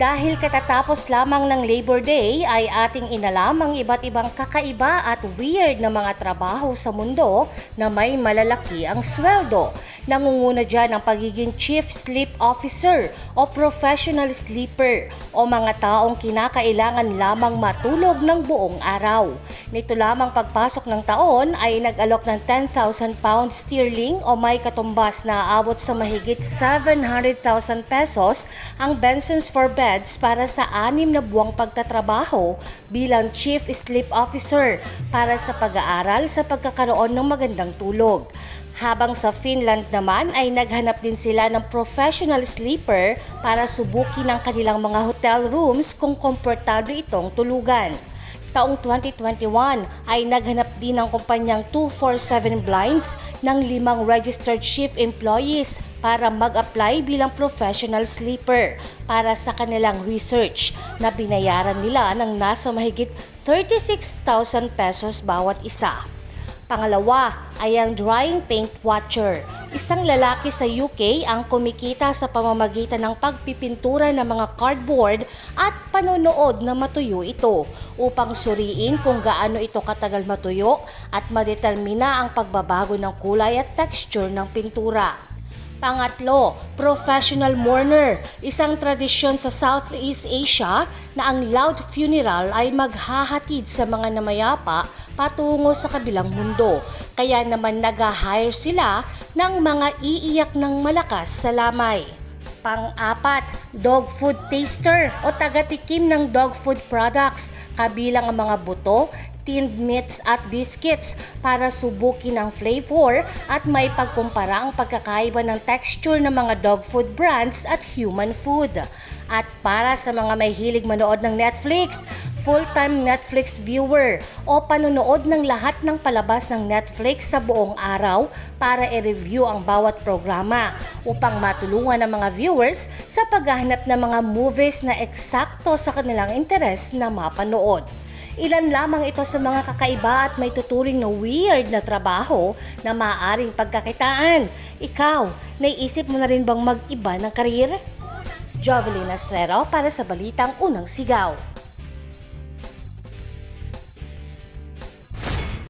Dahil katatapos lamang ng Labor Day ay ating inalam ang iba't ibang kakaiba at weird na mga trabaho sa mundo na may malalaki ang sweldo. Nangunguna dyan ang pagiging Chief Sleep Officer o Professional Sleeper o mga taong kinakailangan lamang matulog ng buong araw. Nito lamang pagpasok ng taon ay nag-alok ng 10,000 pounds sterling o may katumbas na aabot sa mahigit 700,000 pesos ang Benson's for Beds para sa anim na buwang pagtatrabaho bilang Chief Sleep Officer para sa pag-aaral sa pagkakaroon ng magandang tulog. Habang sa Finland naman ay naghanap din sila ng professional sleeper para subukin ang kanilang mga hotel rooms kung komportable itong tulugan. Taong 2021 ay naghanap din ng kumpanyang 247 Blinds ng limang registered shift employees para mag-apply bilang professional sleeper para sa kanilang research na binayaran nila ng nasa mahigit 36,000 pesos bawat isa. Pangalawa ay ang drying paint watcher. Isang lalaki sa UK ang kumikita sa pamamagitan ng pagpipintura ng mga cardboard at panonood na matuyo ito upang suriin kung gaano ito katagal matuyo at madetermina ang pagbabago ng kulay at texture ng pintura. Pangatlo, professional mourner, isang tradisyon sa Southeast Asia na ang loud funeral ay maghahatid sa mga namayapa patungo sa kabilang mundo. Kaya naman nag-hire sila ng mga iiyak ng malakas sa lamay. Pang-apat, dog food taster o taga-tikim ng dog food products, kabilang ang mga buto, tinned meats at biscuits para subukin ang flavor at may pagkumpara ang pagkakaiba ng texture ng mga dog food brands at human food. At para sa mga may hilig manood ng Netflix, full-time Netflix viewer o panonood ng lahat ng palabas ng Netflix sa buong araw para i-review ang bawat programa upang matulungan ang mga viewers sa paghahanap ng mga movies na eksakto sa kanilang interes na mapanood. Ilan lamang ito sa mga kakaiba at may tuturing na weird na trabaho na maaaring pagkakitaan. Ikaw, naiisip mo na rin bang mag-iba ng karir? Jovelyn Estrero para sa Balitang Unang Sigaw.